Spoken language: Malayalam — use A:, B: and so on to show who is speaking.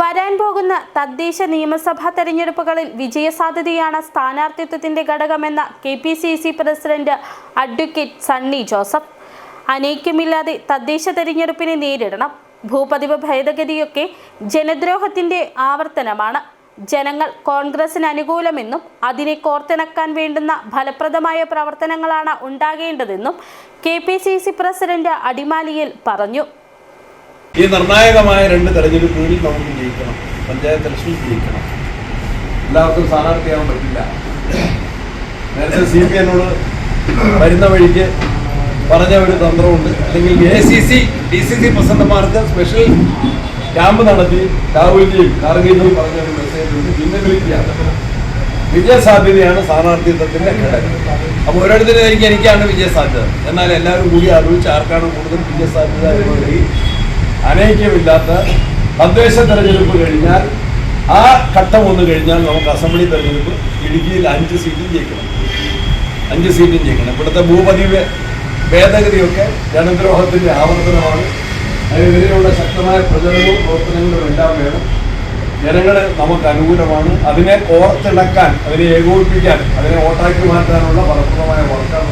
A: വരാൻ പോകുന്ന തദ്ദേശ നിയമസഭാ തെരഞ്ഞെടുപ്പുകളിൽ വിജയസാധ്യതയാണ് സ്ഥാനാർത്ഥിത്വത്തിന്റെ ഘടകമെന്ന K P C C president advocate Sunny Joseph. അനൈക്യമില്ലാതെ തദ്ദേശ തെരഞ്ഞെടുപ്പിനെ നേരിടണം. ഭൂപതിവ് ഭേദഗതിയൊക്കെ ജനദ്രോഹത്തിന്റെ ആവർത്തനമാണ്. ജനങ്ങൾ കോൺഗ്രസിന് അനുകൂലമെന്നും അതിനെ കോർത്തിണക്കാൻ വേണ്ടുന്ന ഫലപ്രദമായ പ്രവർത്തനങ്ങളാണ് ഉണ്ടാകേണ്ടതെന്നും K P C C president അടിമാലിയിൽ പറഞ്ഞു.
B: ഈ നിർണായകമായ രണ്ട് തെരഞ്ഞെടുപ്പുകളിൽ നമുക്ക് ജയിക്കണം. പഞ്ചായത്ത് ഇലക്ഷനിൽ ജയിക്കണം. എല്ലാവർക്കും സ്ഥാനാർത്ഥിയാവാൻ പറ്റില്ല. നേരത്തെ സി പി എന്നോട് വരുന്ന വഴിക്ക് പറഞ്ഞ ഒരു തന്ത്രമുണ്ട്. അല്ലെങ്കിൽ A C C D C C പ്രസിഡന്റുമാർക്ക് special camp നടത്തി രാഹുൽജിയും കാർഗിലും പറഞ്ഞ ഒരു മെസ്സേജ് ഉണ്ട്. വിളിക്കുകയാണ് വിജയസാധ്യതയാണ് സ്ഥാനാർത്ഥിത്വത്തിന്റെ ഘടകം. അപ്പോൾ ഓരോരുത്തരും എനിക്ക് എനിക്കാണ് വിജയസാധ്യത എന്നാൽ എല്ലാവരും കൂടി ആലോചിച്ച് ആർക്കാണ് കൂടുതൽ വിജയസാധ്യത എന്നുള്ളത് അനൈക്യമില്ലാത്ത തദ്ദേശ തെരഞ്ഞെടുപ്പ് കഴിഞ്ഞാൽ ആ ഘട്ടം ഒന്ന് കഴിഞ്ഞാൽ നമുക്ക് അസംബ്ലി തെരഞ്ഞെടുപ്പ് ഇടുക്കിയിൽ അഞ്ച് സീറ്റും ജയിക്കണം. അഞ്ച് സീറ്റും ജയിക്കണം. ഇവിടുത്തെ ഭൂപതിവ് ഭേദഗതിയൊക്കെ ജനദ്രോഹത്തിന്റെ ആവർത്തനമാണ്. അതിനെതിരെയുള്ള ശക്തമായ പ്രചരണവും പ്രവർത്തനങ്ങളും എല്ലാം വേണം. ജനങ്ങൾ നമുക്ക് അനുകൂലമാണ്. അതിനെ കോർത്തിണക്കാൻ അതിനെ ഏകോപിപ്പിക്കാൻ അതിനെ ഓട്ടാക്കി മാറ്റാനുള്ള ഫലപ്രദമായ വർക്കാണ്